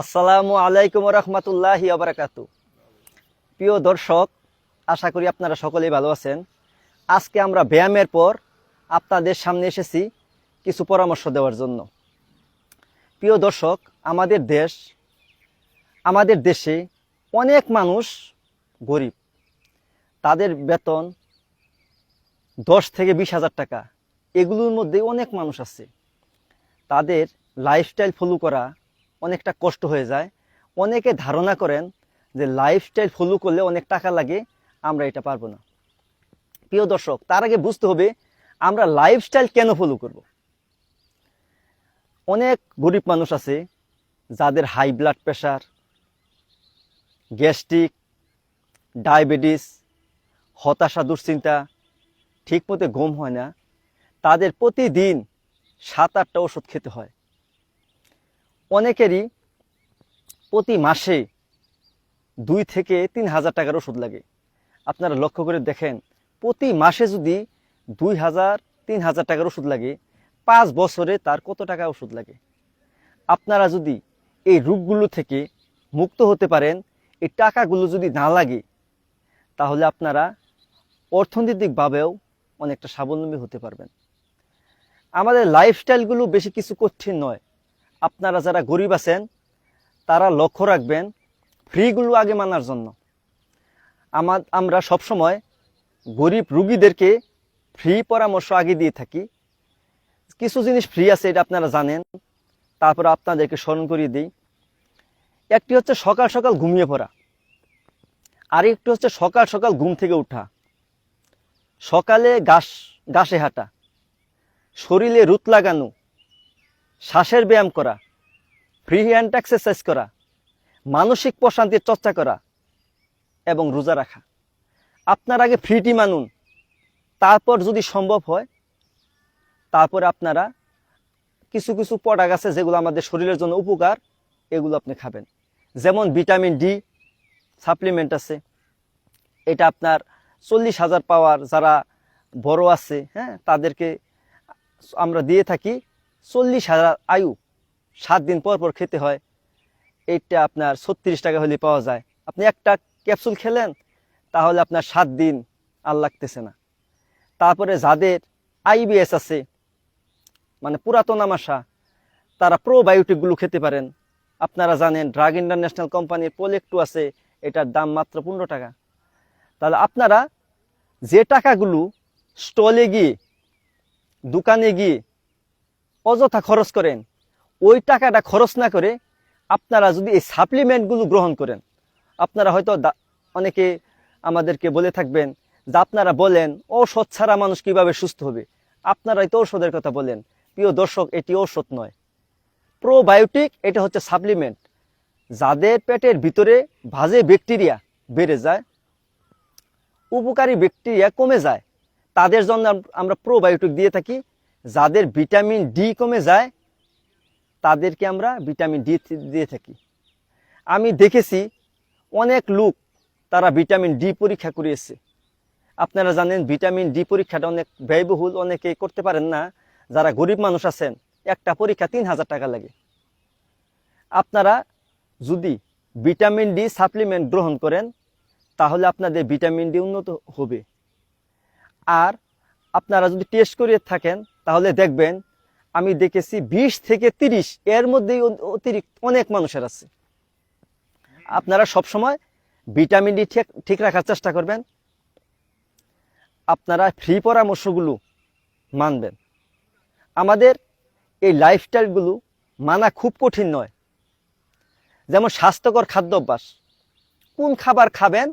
আসসালামু আলাইকুম রহমতুল্লাহ আবরাকাতু প্রিয় দর্শক, আশা করি আপনারা সকলেই ভালো আছেন। আজকে আমরা ব্যায়ামের পর আপনাদের সামনে এসেছি কিছু পরামর্শ দেওয়ার জন্য। প্রিয় দর্শক, আমাদের দেশ, আমাদের দেশে অনেক মানুষ গরিব। তাদের বেতন দশ থেকে বিশ হাজার টাকা। এগুলোর মধ্যে অনেক মানুষ আছে। তাদের লাইফস্টাইল ফলো করা অনেকটা কষ্ট হয়ে যায়। অনেকে ধারণা করেন যে লাইফস্টাইল ফলো করলে অনেক টাকা লাগে, আমরা এটা পারব না। প্রিয় দর্শক, তার আগে বুঝতে হবে আমরা লাইফস্টাইল কেন ফলো করব। অনেক গরিব মানুষ আছে যাদের high blood pressure gastric diabetes হতাশা, দুশ্চিন্তা ঠিকমতো ঘুম হয় না। তাদের প্রতিদিন সাত আটটা ওষুধ খেতে হয়। অনেকেরই প্রতি মাসে দুই থেকে তিন হাজার টাকার ওষুধ লাগে। আপনারা লক্ষ্য করে দেখেন, প্রতি মাসে যদি দুই হাজার, তিন হাজার টাকার ওষুধ লাগে, পাঁচ বছরে তার কত টাকা ওষুধ লাগে? আপনারা যদি এই রোগগুলো থেকে মুক্ত হতে পারেন, এই টাকাগুলো যদি না লাগে, তাহলে আপনারা অর্থনৈতিকভাবেও অনেকটা স্বাবলম্বী হতে পারবেন। আমাদের লাইফস্টাইলগুলো বেশি কিছু কঠিন নয়। আপনারা যারা গরিব আছেন, তারা লক্ষ্য রাখবেন, ফ্রিগুলো আগে মানার জন্য। আমার, আমরা সবসময় গরিব রুগীদেরকে ফ্রি পরামর্শ আগে দিয়ে থাকি। কিছু জিনিস ফ্রি আছে, এটা আপনারা জানেন। তারপর আপনাদেরকে স্মরণ করিয়ে দিই। একটি হচ্ছে সকাল সকাল ঘুমিয়ে পড়া। আর একটি হচ্ছে সকাল সকাল ঘুম থেকে ওঠা সকালে ঘাস, ঘাসে হাঁটা। শরীরে রুত লাগানো। শ্বাসের ব্যায়াম করা ফ্রি হ্যান্ড এক্সারসাইজ করা, মানসিক প্রশান্তির চর্চা করা এবং রোজা রাখা। আপনার আগে ফ্রিটি মানুন, তারপর যদি সম্ভব হয়, তারপরে আপনারা কিছু কিছু প্রোডাক্ট আছে যেগুলো আমাদের শরীরের জন্য উপকার, এগুলো আপনি খাবেন। যেমন ভিটামিন ডি সাপ্লিমেন্ট আছে, এটা আপনার চল্লিশ হাজার পাওয়ার যারা বড় আছে হ্যাঁ তাদেরকে আমরা দিয়ে থাকি চল্লিশ হাজার আয়ু, সাত দিন পর পর খেতে হয়। এইটা আপনার ছত্রিশ টাকা হলে পাওয়া যায়। আপনি একটা ক্যাপসুল খেলেন, তাহলে আপনার সাত দিন আর লাগতেছে না। তারপরে যাদের আইবিএস আছে মানে পুরাতন আমাশা, তারা প্রোবায়োটিকগুলো খেতে পারেন। আপনারা জানেন, ড্রাগ ইন্টারন্যাশনাল কোম্পানির পোলেকটু আছে, এটার দাম মাত্র পনেরো টাকা। তাহলে আপনারা যে টাকাগুলো স্টলে গিয়ে, দোকানে গিয়ে অযথা খরচ করেন। ওই টাকাটা খরচ না করে আপনারা যদি এই সাপ্লিমেন্টগুলো গ্রহণ করেন, আপনারা হয়তো অনেকে আমাদেরকে বলে থাকবেন যে আপনারা বলেন, ঔষধ ছাড়া মানুষ কীভাবে সুস্থ হবে? আপনারাই তো ঔষধের কথা বলেন। প্রিয় দর্শক, এটি ঔষধ নয়। প্রোবায়োটিক এটা হচ্ছে সাপ্লিমেন্ট যাদের পেটের ভিতরে ভাজে ব্যাকটেরিয়া বেড়ে যায়, উপকারী ব্যাকটেরিয়া কমে যায়, তাদের জন্য আমরা প্রোবায়োটিক দিয়ে থাকি। যাদের ভিটামিন ডি কমে যায়, তাদেরকে আমরা ভিটামিন ডি দিয়ে থাকি। আমি দেখেছি অনেক লোক তারা ভিটামিন ডি পরীক্ষা করিয়েছে। আপনারা জানেন ভিটামিন ডি পরীক্ষাটা অনেক ব্যয়বহুল, অনেকে করতে পারেন না। যারা গরিব মানুষ আছেন, একটা পরীক্ষা তিন হাজার টাকা লাগে। আপনারা যদি ভিটামিন ডি সাপ্লিমেন্ট গ্রহণ করেন, তাহলে আপনাদের ভিটামিন ডি উন্নত হবে। আর আপনারা যদি টেস্ট করিয়ে থাকেন, তাহলে দেখবেন আমি দেখেছি বিশ থেকে তিরিশ, এর মধ্যেই অতিরিক্ত অনেক মানুষের আছে। আপনারা সব সময় ভিটামিন ডি ঠিক ঠিক রাখার চেষ্টা করবেন। আপনারা ফ্রি পরামর্শগুলো মানবেন। আমাদের এই লাইফস্টাইলগুলো মানা খুব কঠিন নয়। যেমন স্বাস্থ্যকর খাদ্য অভ্যাস কোন খাবার খাবেন,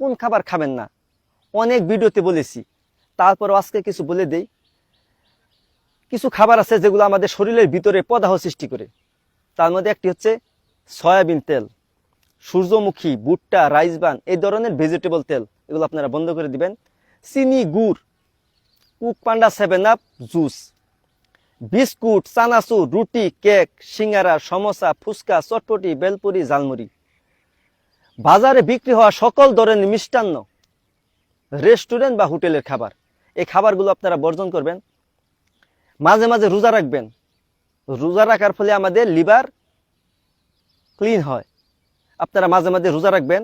কোন খাবার খাবেন না। অনেক ভিডিওতে বলেছি তারপরও আজকে কিছু বলে দেই। কিছু খাবার আছে যেগুলো আমাদের শরীরের ভিতরে প্রদাহ সৃষ্টি করে। তার মধ্যে একটি হচ্ছে সয়াবিন তেল, সূর্যমুখী, ভুট্টা রাইসবান এই ধরনের ভেজিটেবল তেল, এগুলো আপনারা বন্ধ করে দিবেন। চিনি, গুড়, coke Fanta seven up juice biscuit, চানাচুর, রুটি, কেক, সিঙ্গারা, সমোসা, ফুচকা, চটপটি, বেলপুরি জালমুড়ি বাজারে বিক্রি হওয়া সকল ধরনের মিষ্টান্ন, রেস্টুরেন্ট বা হোটেলের খাবার। এই খাবারগুলো আপনারা বর্জন করবেন। মাঝে মাঝে রোজা রাখবেন। রোজা রাখার ফলে আমাদের লিভার ক্লিন হয়। আপনারা মাঝে মাঝে রোজা রাখবেন।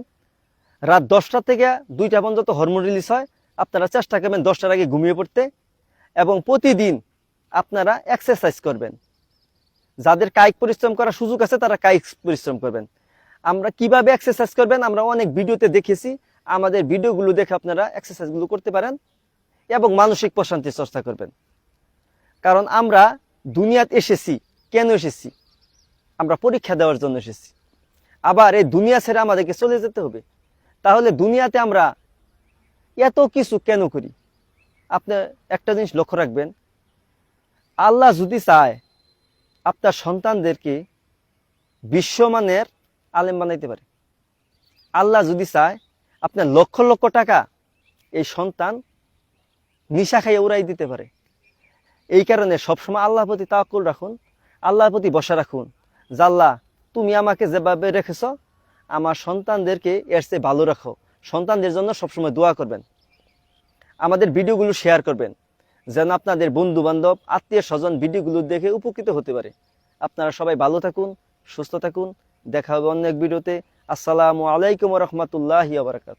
রাত দশটা থেকে দুইটা পর্যন্ত হরমোন রিলিজ হয়। আপনারা চেষ্টা করবেন দশটার আগে ঘুমিয়ে পড়তে এবং প্রতিদিন আপনারা এক্সারসাইজ করবেন। যাদের কায়িক পরিশ্রম করার সুযোগ আছে, তারা কায়িক পরিশ্রম করবেন। আমরা কীভাবে এক্সারসাইজ করবেন, আমরা অনেক ভিডিওতে দেখেছি। আমাদের ভিডিওগুলো দেখে আপনারা এক্সারসাইজগুলো করতে পারেন। এবং মানসিক প্রশান্তির চর্চা করবেন। কারণ আমরা দুনিয়াতে এসেছি, কেন এসেছি? আমরা পরীক্ষা দেওয়ার জন্য এসেছি। আবার এই দুনিয়া ছেড়ে আমাদেরকে চলে যেতে হবে। তাহলে দুনিয়াতে আমরা এত কিছু কেন করি? আপনি একটা জিনিস লক্ষ্য রাখবেন। আল্লাহ যদি চায়, আপনার সন্তানদেরকে বিশ্বমানের আলেম বানাইতে পারে। আল্লাহ যদি চায়, আপনার লক্ষ লক্ষ টাকা এই সন্তান নিশা খাইয়ে উড়াই দিতে পারে। এই কারণে সবসময় আল্লাহর প্রতি তাওয়াক্কুল রাখুন, আল্লাহর প্রতি বসা রাখুন। জাল্লাহ তুমি আমাকে যেভাবে রেখেছ, আমার সন্তানদেরকে এর চেয়ে ভালো রাখো। সন্তানদের জন্য সবসময় দোয়া করবেন। আমাদের ভিডিওগুলো শেয়ার করবেন, যেন আপনাদের বন্ধু বান্ধব আত্মীয় স্বজন ভিডিওগুলো দেখে উপকৃত হতে পারে। আপনারা সবাই ভালো থাকুন, সুস্থ থাকুন। দেখা হবে অন্য এক ভিডিওতে। আসসালামু আলাইকুম রহমতুল্লাহ বারকাত